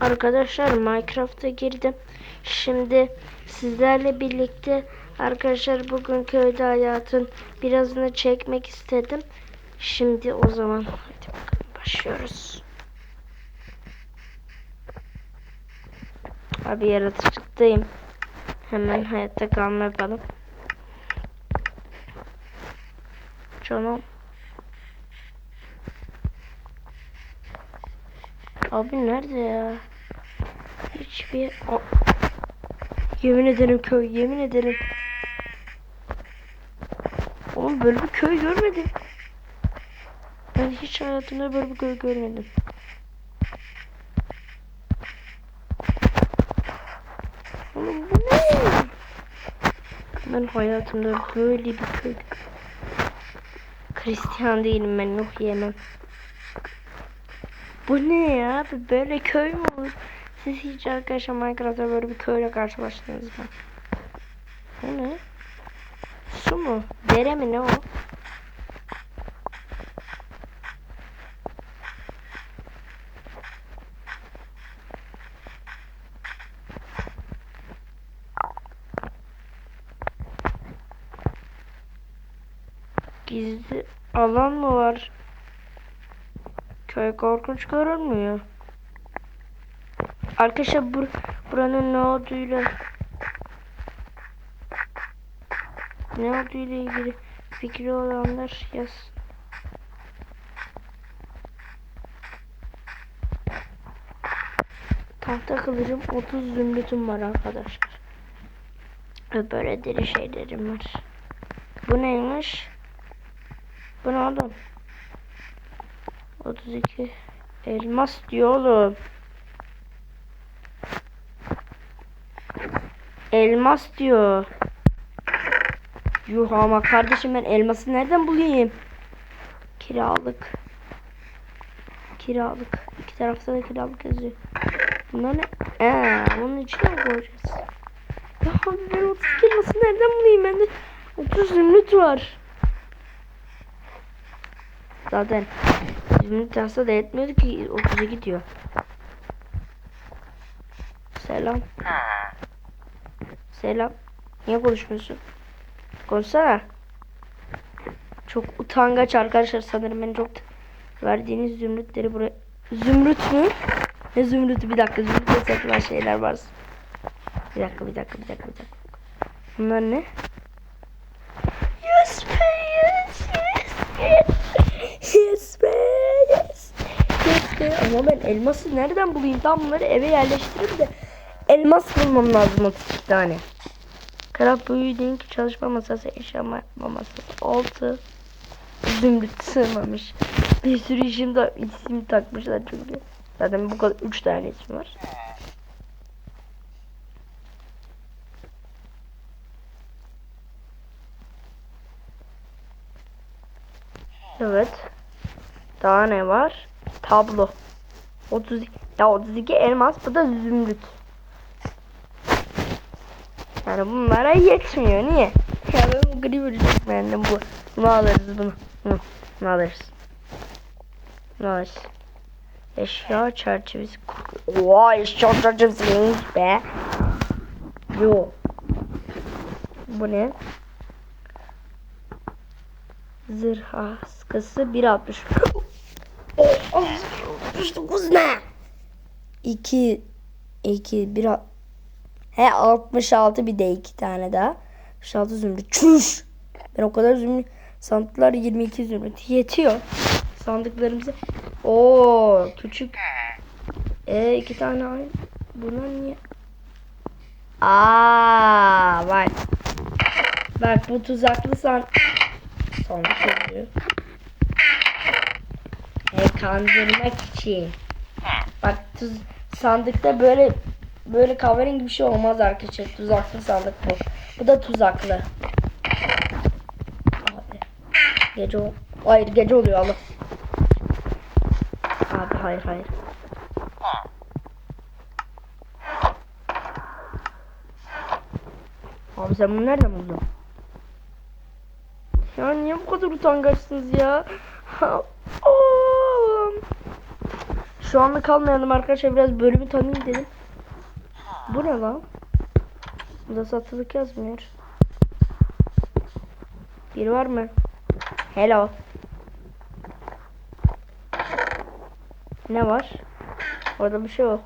Arkadaşlar Minecraft'a girdim. Şimdi sizlerle birlikte arkadaşlar bugün köyde hayatın birazını çekmek istedim. Şimdi o zaman hadi bakalım başlıyoruz. Abi yaratıcıktayım. Hemen hayatta kalma yapalım. Canım. Abi nerede ya? Hiçbir... A- Yemin ederim köy, yemin ederim. Oğlum böyle bir köy görmedim. Ben hiç hayatımda böyle bir köy görmedim. Oğlum bu ne? Ben hayatımda böyle bir köy... Hristiyan değilim ben, yok yemem. Bu ne ya? Böyle köy mü olur? Siz hiç arkadaşlar Minecraft'ta böyle bir köyle karşılaştınız mı? Bu ne? Su mu? Dere mi ne o? Gizli alan mı var? Köy korkunç görünmüyor. Arkadaşlar bur buranın ne olduğuyla ne olduğuyla ilgili fikri olanlar yaz. Tahta kılıcım 30 zümrütüm var arkadaşlar. Ve böyle deri şeylerim var. Bu neymiş? Bu ne oğlum? 32 elmas diyor oğlum. Elmas diyor. Yuh ama kardeşim ben elması nereden bulayım? Kiralık. Kiralık. İki tarafta da kiralık yazıyor. Bunlar ne? Ee, bunun içine mi koyacağız? Ya abi ben 30 elması nereden bulayım? Bende 30 zümrüt var. Zaten zümrüt yazsa da etmiyordu ki 30'a gidiyor. Selam. Selam. Niye konuşmuyorsun? Konuşsana. Çok utangaç arkadaşlar sanırım beni çok verdiğiniz zümrütleri buraya. Zümrüt mü? Ne zümrütü? Bir dakika zümrüt satılan şeyler var. Bir dakika bir dakika bir dakika bir dakika. Bunlar ne? Be ama ben elması nereden bulayım? Tam bunları eve yerleştirip de elmas bulmam lazım 32 tane. Krap büyü link çalışma masası, eşya yapma masası. 6 zümrüt sığmamış. Bir sürü işim de isim takmışlar çünkü. Zaten bu kadar 3 tane isim var. Evet. Daha ne var? Tablo. 30 ya 32 elmas bu da zümrüt. Yani bunlara yetmiyor. Niye? Ya ben gribi çok beğendim bu. Bunu alırız. Bunu, bunu alırız. Bunu alırız. Eşya çerçevesi. Oha eşya çerçevesi neymiş be? Yo. Bu ne? Zırh askısı 1.60. Oh, 69 ne? 2 2 1 He 66 bir de iki tane daha. 66 zümrüt. Çüş. Ben o kadar zümrüt. Sandıklar 22 zümrüt. Yetiyor. Sandıklarımıza. Oo küçük. E iki tane aynı. Bunlar niye? Aa bak. Bak bu tuzaklı san sandık oluyor. E kandırmak için. Bak tuz sandıkta böyle böyle kahverengi bir şey olmaz arkadaşlar. Tuzaklı sandık bu. Bu da tuzaklı. Abi. Gece ol. Hayır gece oluyor Allah. Abi hayır hayır. Abi sen bunu nereden buldun? Ya niye bu kadar utangaçsınız ya? Şu anlık kalmayalım arkadaşlar biraz bölümü tanıyayım dedim. Bu ne lan? Burada satılık yazmıyor. Biri var mı? Hello. Ne var? Orada bir şey yok.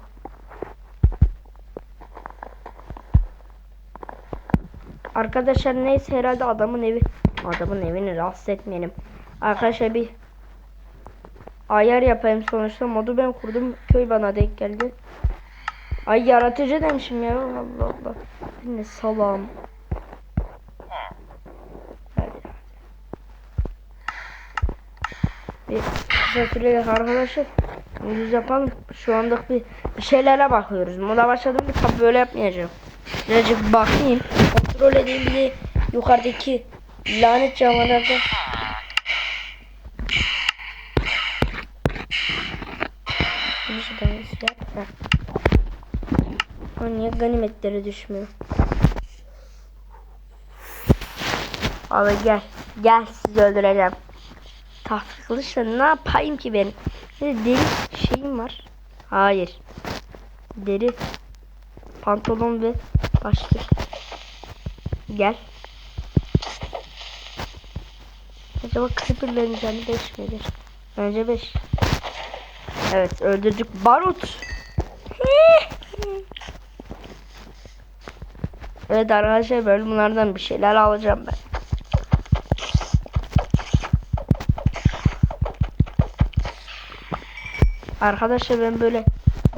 Arkadaşlar neyse herhalde adamın evi. Adamın evini rahatsız etmeyelim. Arkadaşlar bir ayar yapayım sonuçta. Modu ben kurdum. Köy bana denk geldi. Ay yaratıcı demişim ya. Allah Allah. Ne salam. Bir kısa süreli arkadaşlar. Yüz yapalım. Şu anlık bir, şeylere bakıyoruz. Moda başladım bir tabi böyle yapmayacağım. Birazcık bakayım. Kontrol edeyim bir de yukarıdaki lanet canavarlarda. Bir şey daha yap. Ama niye ganimetleri düşmüyor? Abi gel. Gel sizi öldüreceğim. Tahta kılıçla ne yapayım ki ben? Bir de deri şeyim var. Hayır. Deri pantolon ve başlık. Gel. Acaba creeperlerin canı 5 midir? Önce 5. Evet öldürdük. Barut. evet arkadaşlar böyle bunlardan bir şeyler alacağım ben. Arkadaşlar ben böyle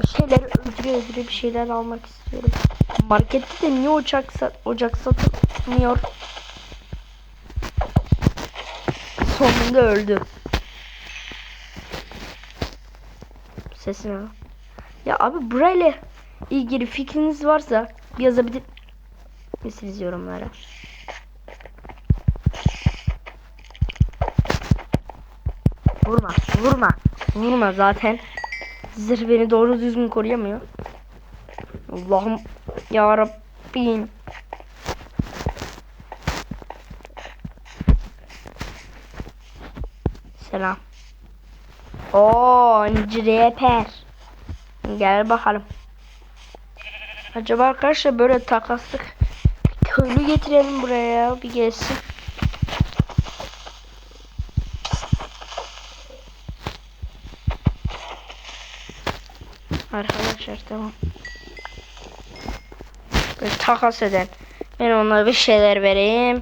bir şeyler öldüre öldüre bir şeyler almak istiyorum. Markette de niye ocak, sat ocak satılmıyor? Sonunda öldü. Sesini al. Ya abi burayla ilgili fikriniz varsa yazabilir misiniz yorumlara? Vurma, vurma, vurma zaten. Zırh beni doğru düzgün koruyamıyor. Allah'ım ya Rabbim. Selam. Oo, Reper. Gel bakalım. Acaba arkadaşlar böyle takaslık köylü getirelim buraya ya bir gelsin. Arkadaşlar tamam. Böyle takas eden. Ben onlara bir şeyler vereyim.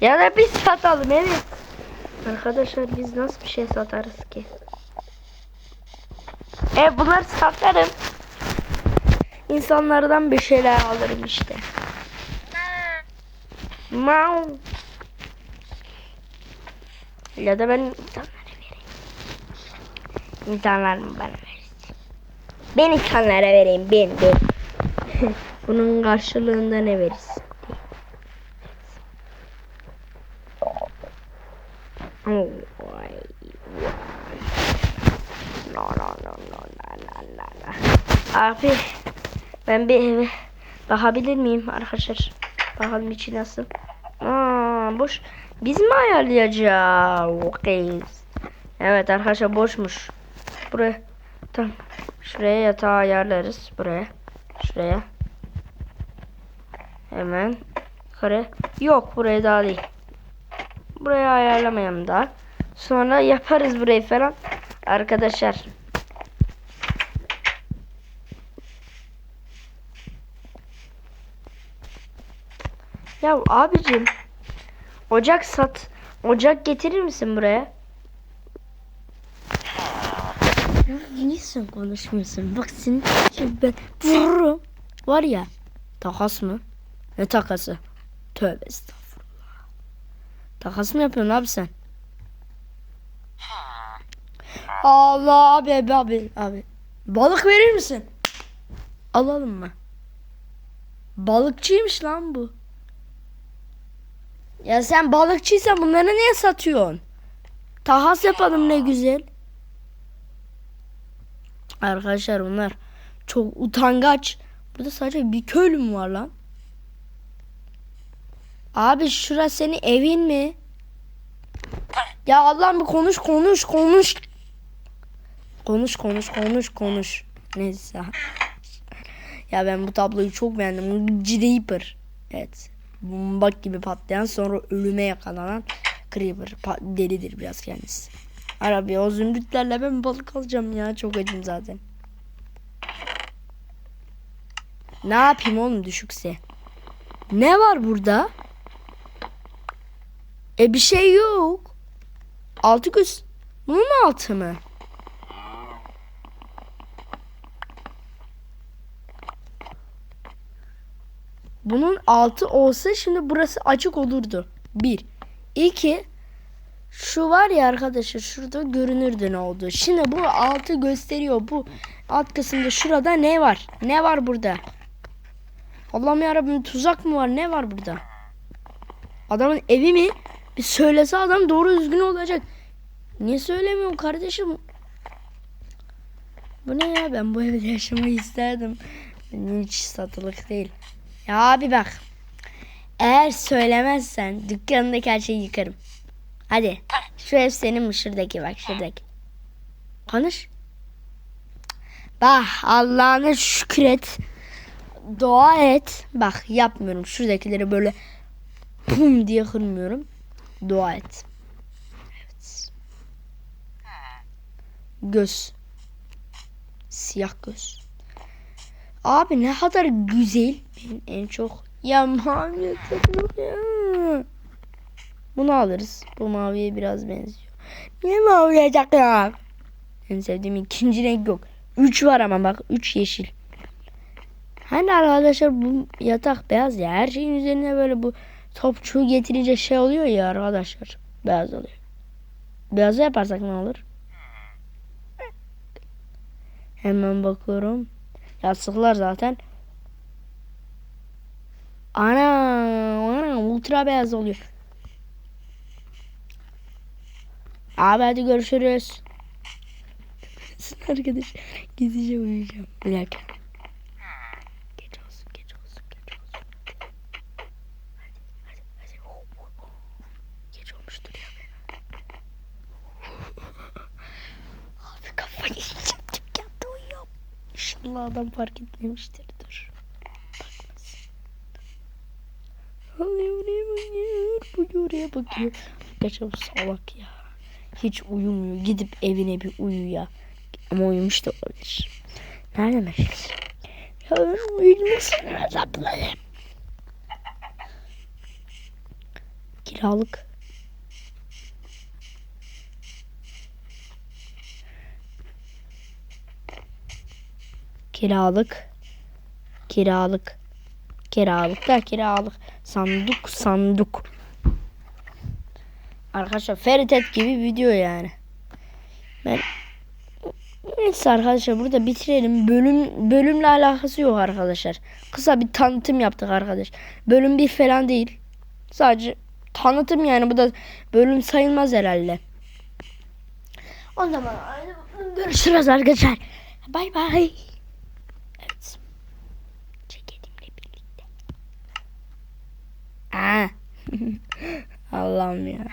Ya da biz satalım evet. Arkadaşlar biz nasıl bir şey satarız ki? E bunları satarım. İnsanlardan bir şeyler alırım işte. Mau. Ya da ben insanlara vereyim. İnsanlar mı bana versin? Ben insanlara vereyim. Ben ben. Bunun karşılığında ne verirsin? Abi ben bir eve bakabilir miyim arkadaşlar? Bakalım içi nasıl. Aa, boş. Biz mi ayarlayacağız? Okay. Evet arkadaşlar boşmuş. Buraya tamam. Şuraya yatağı ayarlarız. Buraya. Şuraya. Hemen. Kare. Yok buraya daha değil. Buraya ayarlamayalım daha. Sonra yaparız burayı falan. Arkadaşlar. Ya abicim. Ocak sat. Ocak getirir misin buraya? Ya niye sen konuşmuyorsun? Bak seni ben vururum. Var ya. Takas mı? Ne takası? Tövbe estağfurullah. Takas mı yapıyorsun abi sen? Allah abi abi abi abi. Balık verir misin? Alalım mı? Balıkçıymış lan bu. Ya sen balıkçıysan bunları niye satıyorsun? Takas yapalım ne güzel. Arkadaşlar bunlar çok utangaç. Burada sadece bir köylü mü var lan? Abi şura senin evin mi? Ya Allah'ım bir konuş konuş konuş. Konuş konuş konuş konuş. Neyse. Ya ben bu tabloyu çok beğendim. Creeper. Evet. Bomba gibi patlayan sonra ölüme yakalanan Creeper. Delidir biraz kendisi. Arabi o zümrütlerle ben balık alacağım ya. Çok acım zaten. Ne yapayım oğlum düşükse? Ne var burada? E bir şey yok. Altı göz. Bunun altı mı? Bunun altı olsa şimdi burası açık olurdu. Bir. İki. Şu var ya arkadaşlar şurada görünürdü ne oldu. Şimdi bu altı gösteriyor. Bu alt kısımda şurada ne var? Ne var burada? Allah'ım yarabbim tuzak mı var? Ne var burada? Adamın evi mi? Bir söylese adam doğru düzgün olacak. Niye söylemiyorum kardeşim? Bu ne ya? Ben bu evde yaşamayı isterdim. Hiç satılık değil. Ya abi bak. Eğer söylemezsen dükkanındaki her şeyi yıkarım. Hadi. Şu ev senin mi? Şuradaki bak şuradaki. Konuş. Bak Allah'ına şükret. Dua et. Bak yapmıyorum. Şuradakileri böyle pum diye kırmıyorum. Dua et. Evet. Göz. Siyah göz. Abi ne kadar güzel. Benim en çok ya mavi takım ya. Bunu alırız. Bu maviye biraz benziyor. Niye maviye takım? En sevdiğim ikinci renk yok. Üç var ama bak. Üç yeşil. Hani arkadaşlar bu yatak beyaz ya. Her şeyin üzerine böyle bu topçuğu getirince şey oluyor ya arkadaşlar. Beyaz oluyor. Beyazı yaparsak ne olur? Hemen bakıyorum. Yastıklar zaten. Ana, ana ultra beyaz oluyor. Abi hadi görüşürüz. Arkadaş gideceğim uyuyacağım. Bir dakika. İnşallah adam fark etmemiştir. Dur. Bakmasın. Oraya bakıyor. Bu oraya bakıyor. Arkadaşlar salak ya. Hiç uyumuyor. Gidip evine bir uyu ya. Ama uyumuş da olabilir. Nerede Meşes? Ya ben uyumasını hesaplayayım. Kiralık. Kiralık. Kiralık. Kiralık da kiralık. Sanduk sanduk. Arkadaşlar Feritet gibi video yani. Ben Neyse arkadaşlar burada bitirelim. Bölüm bölümle alakası yok arkadaşlar. Kısa bir tanıtım yaptık arkadaş. Bölüm bir falan değil. Sadece tanıtım yani bu da bölüm sayılmaz herhalde. O zaman görüşürüz arkadaşlar. Bay bay. Evet. Ceketimle birlikte. Aa. Allah'ım ya.